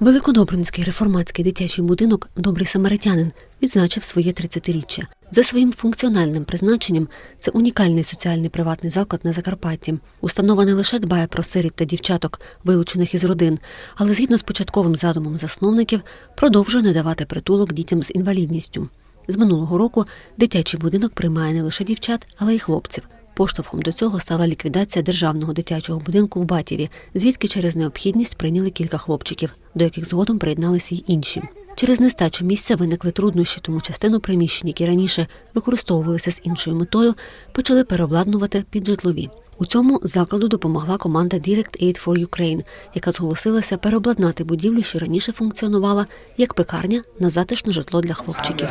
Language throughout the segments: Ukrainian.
Великодобринський реформатський дитячий будинок Добрий самаритянин відзначив своє 30-річчя. За своїм функціональним призначенням це унікальний соціальний приватний заклад на Закарпатті. Установа не лише дбає про сиріт та дівчаток, вилучених із родин, але згідно з початковим задумом засновників продовжує надавати притулок дітям з інвалідністю. З минулого року дитячий будинок приймає не лише дівчат, але й хлопців. Поштовхом до цього стала ліквідація державного дитячого будинку в Батєві, звідки через необхідність прийняли кілька хлопчиків, до яких згодом приєдналися й інші. Через нестачу місця виникли труднощі, тому частину приміщень, які раніше використовувалися з іншою метою, почали переобладнувати під житлові. У цьому закладу допомогла команда Direct Aid for Ukraine, яка зголосилася переобладнати будівлю, що раніше функціонувала як пекарня на затишне житло для хлопчиків.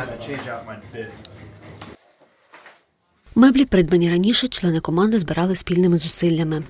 Меблі, придбані раніше, члени команди збирали спільними зусиллями.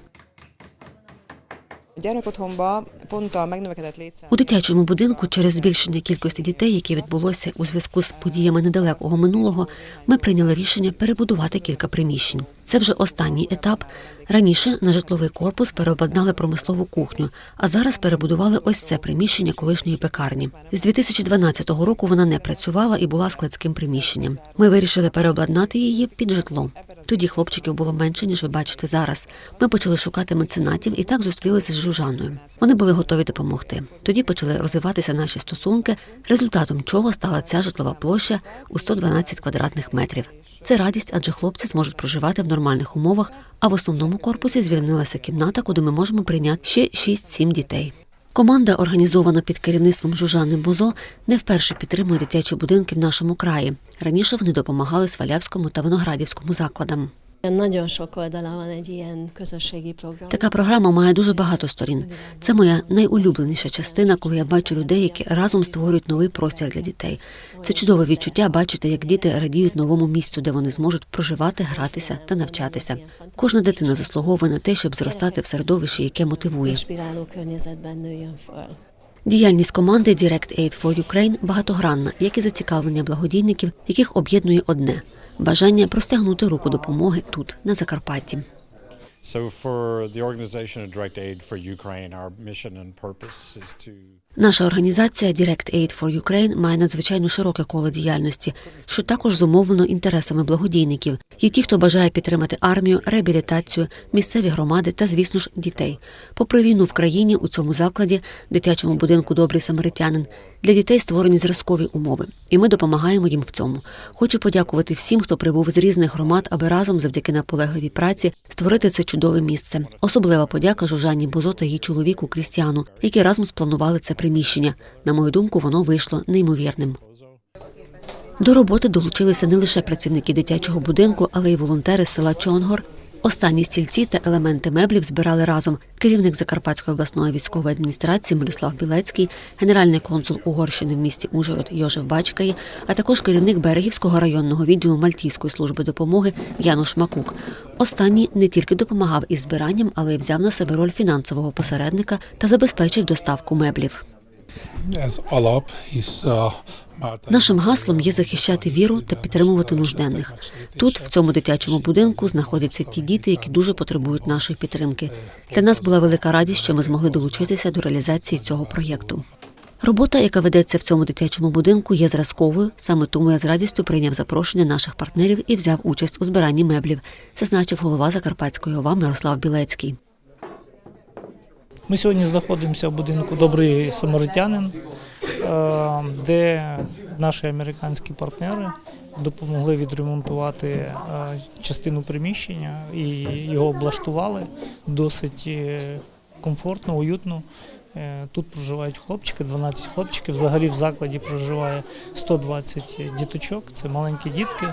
У дитячому будинку через збільшення кількості дітей, яке відбулося у зв'язку з подіями недалекого минулого, ми прийняли рішення перебудувати кілька приміщень. Це вже останній етап. Раніше на житловий корпус переобладнали промислову кухню, а зараз перебудували ось це приміщення колишньої пекарні. З 2012 року вона не працювала і була складським приміщенням. Ми вирішили переобладнати її під житло. Тоді хлопчиків було менше, ніж ви бачите зараз. Ми почали шукати меценатів і так зустрілися з Жужаною. Вони були готові допомогти. Тоді почали розвиватися наші стосунки, результатом чого стала ця житлова площа у 112 квадратних метрів. Це радість, адже хлопці зможуть проживати в нормальних умовах, а в основному корпусі звільнилася кімната, куди ми можемо прийняти ще 6-7 дітей. Команда, організована під керівництвом Жужани Бузо, не вперше підтримує дитячі будинки в нашому краї. Раніше вони допомагали Свалявському та Виноградівському закладам. Nagyon sok oldala van egy ilyen közösségi program. Така програма має дуже багато сторін. Це моя найулюбленіша частина, коли я бачу людей, які разом створюють новий простір для дітей. Це чудове відчуття бачити, як діти радіють новому місцю, де вони зможуть проживати, гратися та навчатися. Кожна дитина заслуговує на те, щоб зростати в середовищі, яке мотивує. Діяльність команди Direct Aid for Ukraine багатогранна, як і зацікавлення благодійників, яких об'єднує одне бажання простягнути руку допомоги тут, на Закарпатті. So, for the organization of Direct Aid for Ukraine, our mission and purpose is to Наша організація Direct Aid for Ukraine має надзвичайно широке коло діяльності, що також зумовлено інтересами благодійників. Є ті, хто бажає підтримати армію, реабілітацію, місцеві громади та, звісно ж, дітей. Попри війну в країні у цьому закладі, дитячому будинку Добрий самаритянин, для дітей створені зразкові умови, і ми допомагаємо їм в цьому. Хочу подякувати всім, хто прибув з різних громад, аби разом, завдяки наполегливій праці, створити це чудове місце. Особлива подяка Жужані Бузо та її чоловіку Крістіану, які разом спланували це приміщення. На мою думку, воно вийшло неймовірним. До роботи долучилися не лише працівники дитячого будинку, але й волонтери села Чонгор. Останні стільці та елементи меблів збирали разом керівник Закарпатської обласної військової адміністрації Мирослав Білецький, генеральний консул Угорщини в місті Ужгород Йожев Бачкаї, а також керівник Берегівського районного відділу Мальтійської служби допомоги Януш Макук. Останній не тільки допомагав із збиранням, але й взяв на себе роль фінансового посередника та забезпечив доставку меблів. Нашим гаслом є захищати віру та підтримувати нужденних. Тут, в цьому дитячому будинку, знаходяться ті діти, які дуже потребують нашої підтримки. Для нас була велика радість, що ми змогли долучитися до реалізації цього проєкту. Робота, яка ведеться в цьому дитячому будинку, є зразковою. Саме тому я з радістю прийняв запрошення наших партнерів і взяв участь у збиранні меблів, зазначив голова Закарпатської ОВА Мирослав Білецький. Ми сьогодні знаходимося в будинку Добрий самаритянин, е, де наші американські партнери допомогли відремонтувати е, частину приміщення і його облаштували досить е, комфортно, уютно. Тут проживають хлопчики, 12 хлопчиків. Взагалі в закладі проживає 120 діточок, це маленькі дітки.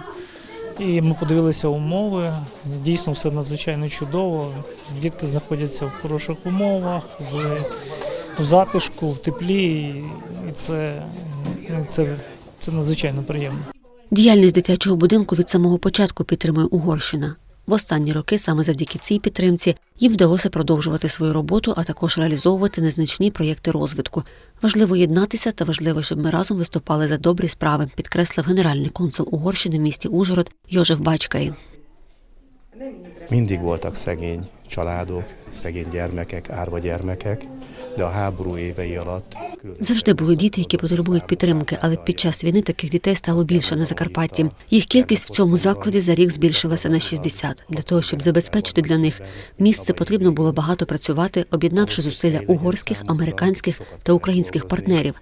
І ми подивилися умови. Дійсно, все надзвичайно чудово. Дітки знаходяться в хороших умовах, в, затишку, в теплі, і це, це, це надзвичайно приємно. Діяльність дитячого будинку від самого початку підтримує Угорщина. В останні роки саме завдяки цій підтримці їм вдалося продовжувати свою роботу, а також реалізовувати незначні проєкти розвитку. Важливо єднатися та важливо, щоб ми разом виступали за добрі справи, підкреслив генеральний консул Угорщини в місті Ужгород Йожев Бачкаї. Mindig voltak szegény családok, szegény gyermekek, árva gyermekek, de a háború évei Завжди були діти, які потребують підтримки, але під час війни таких дітей стало більше на Закарпатті. Їх кількість в цьому закладі за рік збільшилася на 60. Для того, щоб забезпечити для них місце, потрібно було багато працювати, об'єднавши зусилля угорських, американських та українських партнерів.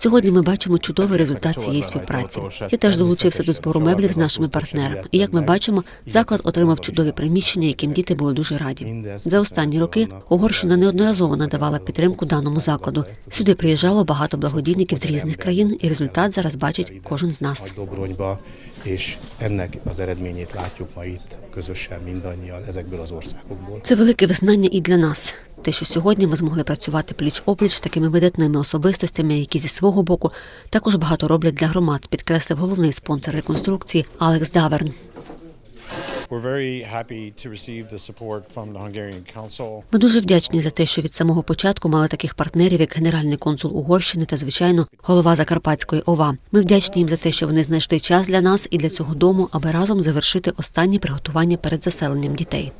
Сьогодні ми бачимо чудовий результат цієї співпраці. Я теж долучився до збору меблів з нашими партнерами. І як ми бачимо, заклад отримав чудові приміщення, яким діти були дуже раді. За останні роки Угорщина неодноразово надавала підтримку даному закладу. Сюди приїжджало багато благодійників з різних країн, і результат зараз бачить кожен з нас. Це велике визнання і для нас. Те, що сьогодні ми змогли працювати пліч опліч з такими видатними особистостями, які зі свого боку також багато роблять для громад, підкреслив головний спонсор реконструкції Алекс Даверн. Ми дуже вдячні за те, що від самого початку мали таких партнерів, як генеральний консул Угорщини та, звичайно, голова Закарпатської ОВА. Ми вдячні їм за те, що вони знайшли час для нас і для цього дому, аби разом завершити останні приготування перед заселенням дітей.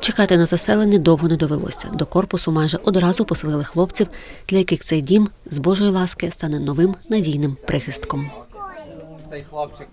Чекати на заселення довго не довелося. До корпусу майже одразу поселили хлопців, для яких цей дім з Божої ласки стане новим надійним прихистком. Цей хлопчик